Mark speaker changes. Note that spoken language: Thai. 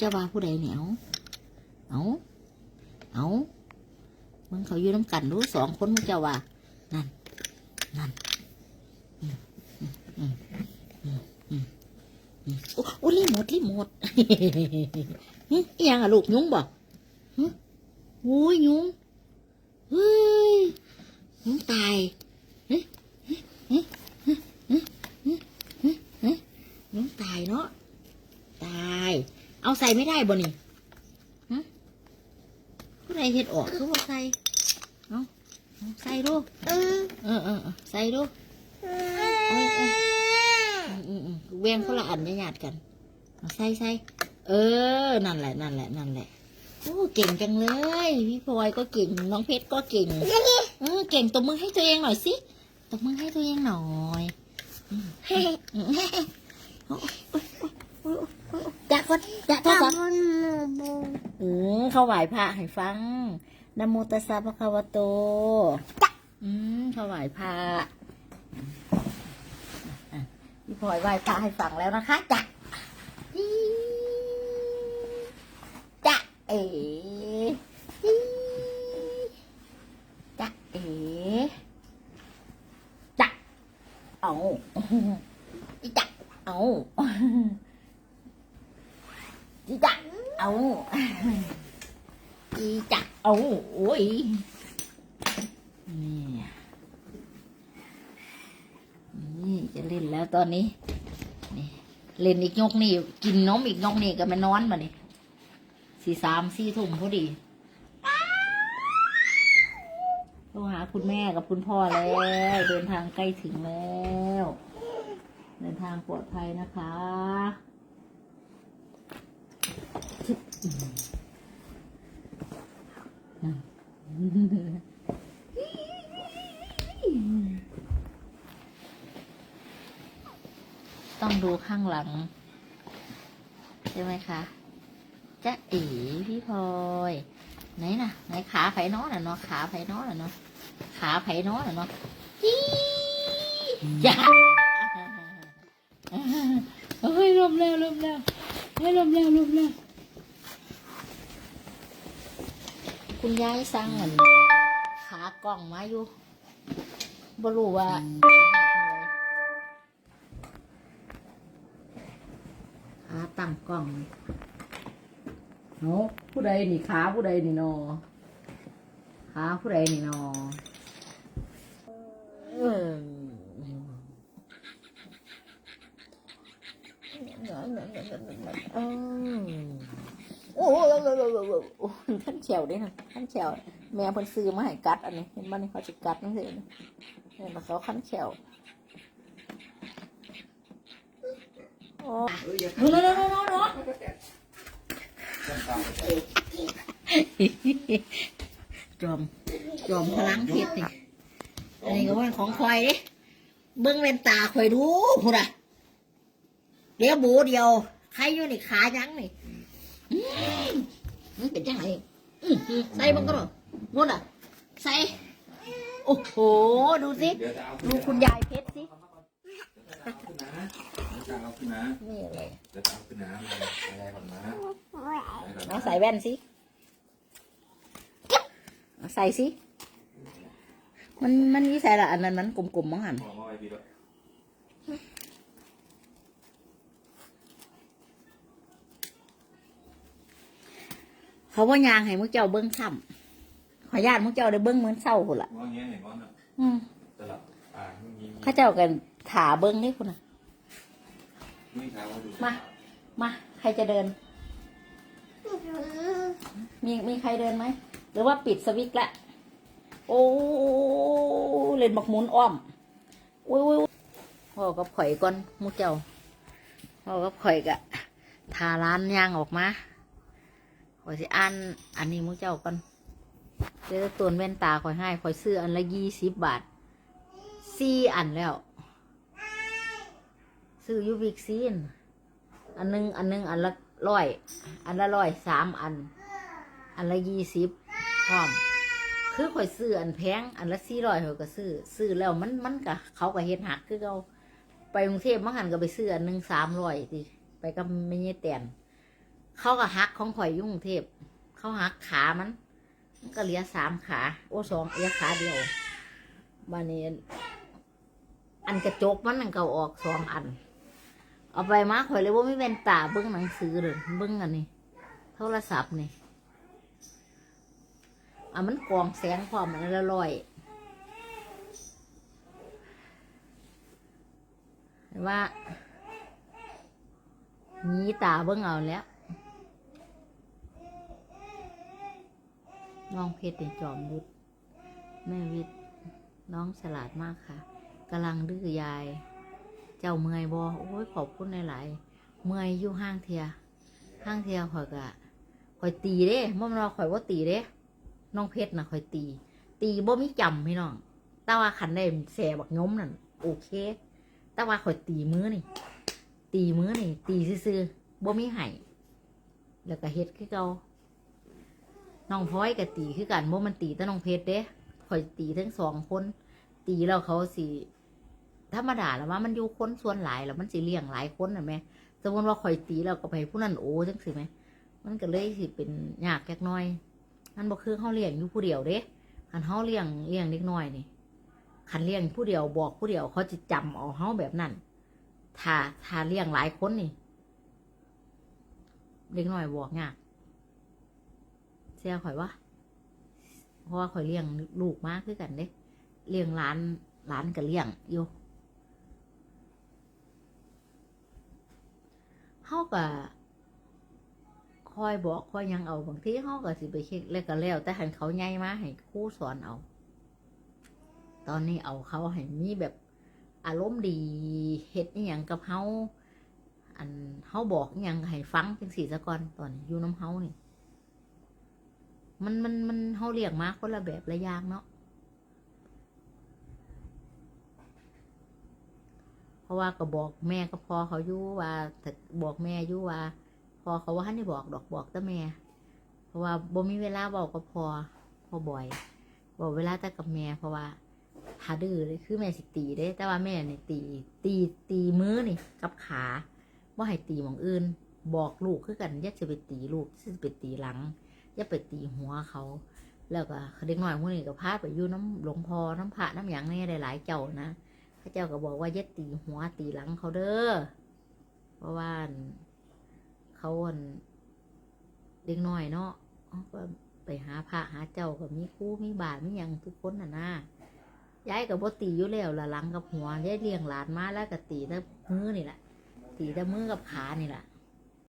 Speaker 1: จ้าว่าผู้ใดเนี่ยเอาเอาเอามันเขาอยู่น้ำกันรู้สองคนมึงเจ้าว่า นั่น นั่นโอ้รีหมดรีหมดยังอะลูกยุ้งบอกโอ้ยยุ้งเฮ้ยยุ้งตายยุ้งตายเนาะ ตาย เอาใส่ไม่ได้บ่นี่ฮะผู้ใดเห็ดออกคือว่าใส่เอาเอาใส่ดูเออเออเออใส่ดูโอ้ยเอ้ยอืมอืมอืมเวียงคนละอันญาติกันเอาใส่ใส่เออ นั่นแหละ นั่นแหละ นั่นแหละ โอ้เก่งจังเลย พี่พลอยก็เก่ง น้องเพชรก็เก่ง เออ เก่งตบมือให้ตัวเองหน่อยสิตบมือให้ตัวเองหน่อยอืมอืมโอ้ยโอ้ยโอ้ยโอ้ยโอ้ ยจะก่อนจะจะก่อนอืมเขาไหวพระให้ฟังนะโมตัสสะภะคะวะโตอืมเขาไหวพระอะพี่พลอยไหวพระให้ฟังแล้วนะคะจ้ะจ้ะเอ๋จ้ะเอ๋จ้ะเอาอีจ้ะเอา อีจ้ะเอาอีจักเอาโอ้ยนี่นี่จะเล่นแล้วตอนนี้นี่เล่นอีกยกนี่กินนมอีกยกนี่ก็มานอนมานี่สี่สามสี่ทุ่มพอดีโทรหาคุณแม่กับคุณพ่อแล้ว เดินทางใกล้ถึงแล้ว เดินทางปลอดภัยนะคะ ต้องดูข้างหลัง ใช่ไหมคะจ๊ะเอ๋พี่พลอยไหนน่ะไหนขาไผ่น้อน่ะเนาะขาไผ่น้อน่ะเนาะขาไผ่น้อน่ะเนาะจี้จ้าเฮ้ยลมแล้วลมแล้วเฮ้ยลมแล้วลมแล้ว คุณยายสั่งเหมือนขากล่องมาอยู่บ่รู้ว่าสิหักเลยขาตั้งกล่อง
Speaker 2: เนาะผู้ใดนี่ขาผู้ใดนี่นอขาผู้ใดนี่นอ
Speaker 1: เออเออ โอ้โหท่านเฉียวด้นะท่านเฉียวแม่เพิ่นซื้อมาให้กัดอันนี้ เห็นบ้านนี่เขาจะกัดนั่นสิเนี่ยมาเขาขั้นเฉียวโอ้โน้โน้โน้โน้โน้จอมจอมพลังเพชรนี่อันนี้ก็ว่าของคอยด้เบิ้งเวนตาคอยดูพูดอะเดี๋ยวบูเดียว ใครอยู่นี่ขายังนี่ มันเป็นจังไงใส่บังก็หรอนู่นอะ ใส่ โอ้โห ดูสิ
Speaker 3: ดู
Speaker 1: คุณยายเพชรสิ
Speaker 3: ขึ้นนะเดี๋ยวจะเอาขึ้นนะ
Speaker 1: นี่
Speaker 3: เลยจะเอาขึ้นนะอะไรก่อนนะอะไรก่อน
Speaker 1: เอาใส่แว่นสิใส่สิ มันมันนี่ใส่ละอันนั้นมันกลมๆมั้งหัน
Speaker 3: มองว่าไอ้พี่ด้วย
Speaker 1: เขาว่ายางให้มุกเจ้าเบิ้งซ้ำขออนุญาตมุกเจ้าได้เบิ้งเหมือนเศร้าหุ่นละ
Speaker 3: มองเงี้ยเห็นมองนะ
Speaker 1: อืม
Speaker 3: ตลับอ่าเมื่อกี้
Speaker 1: เข้าเจ้ากันถาเบิ้งนี่คุณน่ะ
Speaker 3: ไม่เท้าดู
Speaker 1: มา มา ใครจะเดิน มีมีใครเดินไหม หรือว่าปิดสวิตช์ละ โอ้เล่นบักหมุนอ้อมอุ้ยอุ้ยอุ้ยพ่อกับข่อยก่อนมุกเจ้าพ่อกับข่อยกะทาร้านย่างออกมาข่ อยสิอ่านอันนี้มุกเจ้าก่อนเจอตัวแว่นตาข่อยให้ข่อยซื้ออันละยี่สิบบาทสี่อันแล้ว ซื้อยูบิกซีนอันหนึงอันหนึงอันละร้อยอันละร้อยสามอัน อันละยี่สิบพร้อม คือข่อยซื้ออันแพงอันละสี่ร้อยข่อยก็ซื้อซื้อแล้วมันมันก็เขาก็เฮ็ดหักคือเขาไปกรุงเทพมังหันก็ไปซื้ออันหนึ่งสามร้อยติไปกับไม่ใช่แตน เขาก็หักของข่อยยุ่งเทพ เขาหักขามัน มันก็เหลือสามขา โอ้สองเหลือขาเดียวบานนี้อันกระจกมันนั่นก็ออกสองอัน เอาไปมาข่อยเลยว่าไม่เป็นตาเบิ้งหนังสือเลยเบิ้งอันนี้โทรศัพท์นี่อะมันกองแสงพร้อมมันละลอยว่ามีตาเบิ้งเอาแล้ว น้องเพชรเป็นจอมยุทธแม่วิทย์น้องฉลาดมากค่ะกำลังดื้อยาย เจ้าเมื่อยบอโอ้ยขอบคุณหลายๆเมื่อยอยู่ห้างเทียห้างเทียข่อยกะข่อยตีเด้ม่อมนเราข่อยว่าตีเด้ น้องเพชรนะข่อยตี ตีบ่มีจำพี่น้องแต่ว่าขันได้แสบักง้มนั่นโอเค แต่ว่าข่อยตีมือนี่ ตีมือนี่ ตีซื่อๆบ่มีไห้แล้วก็เฮ็ดคือเก่า น้องพลอยก็ตีคือกันบ่มันตีแต่น้องเพชรเด้ข่อยตีทั้งสองคน ตีแล้วเขาสิธรรมดาแล้วว่ามันอยู่คนส่วนหลายแล้วมันสิเลี้ยงหลายคนน่ะแม่สมมติว่าข่อยตีแล้วก็ไปผู้นั้นโอ้จังสิแม่มันก็เลยสิเป็นยากแก๊กน้อยมันบ่คือเฮาเลี้ยงอยู่ผู้เดียวเด้คันเฮาเลี้ยงเลี้ยงเด็กน้อยนี่คันเลี้ยงผู้เดียวบอกผู้เดียวเขาจะจำเอาเฮาแบบนั้นถ้าถ้าเลี้ยงหลายคนนี่เด็กน้อยบอกยาก เสียข่อยว่าเพราะว่าข่อยเลี้ยงลูกมากคือกันเด้เลี้ยงหลานหลานก็เลี้ยงอยู่เฮาก็คอยบอกคอยยังเอาบางทีเขาก็สิไปเช็คแล้วก็แล้ว แต่หันเขาใหญ่มาให้ครูสอนเอา ตอนนี้เอาเขาให้มีแบบอารมณ์ดีเฮ็ดอหย่างกับเฮาอันเฮาบอกอหย่างให้ฟังจังสี่ซะก่อนตอนอยู่น้ำเฮานี่ มันมันมันเฮาเลี้ยงมาคนละแบบละอย่างเนาะเพราะว่าก็บอกแม่ก็พอเขาอยู่ว่าบอกแม่อยู่ว่า พอเขาว่าให้บอกดอกบอกแต่แม่ เพราะว่าบ่มีเวลาบอกก็พอพอบ่อย บอกเวลาแต่กับแม่เพราะว่าหาดื้อเลยคือแม่สิตีได้ แต่ว่าแม่นี่ตี ตีตีมือนี่กับขาว่าให้ตีหมองอื่น บอกลูกคือกันอย่าจะไปตีลูกจะไปตีหลัง อย่าไปตีหัวเขา แล้วก็เด็กน้อยพวกนี้ก็พาไปอยู่น้ำหลวงพ่อน้ำพระน้ำหยังนี่ได้หลายเจ้านะพระเจ้าก็บอกว่าอย่าตีหัวตีหลังเขาเด้อเพราะว่าเขาเด็กน้อยเนาะก็ไปหาพระหาเจ้าก็มีครูมีบาทมีหยังทุกคนน่ะนะยายกับบ่ตีอยู่แล้วละหลังกับหัวยายเลี้ยงหลานมาแล้วก็ตีแต่มือนี่แหละตีแต่มือกับขานี่แหละ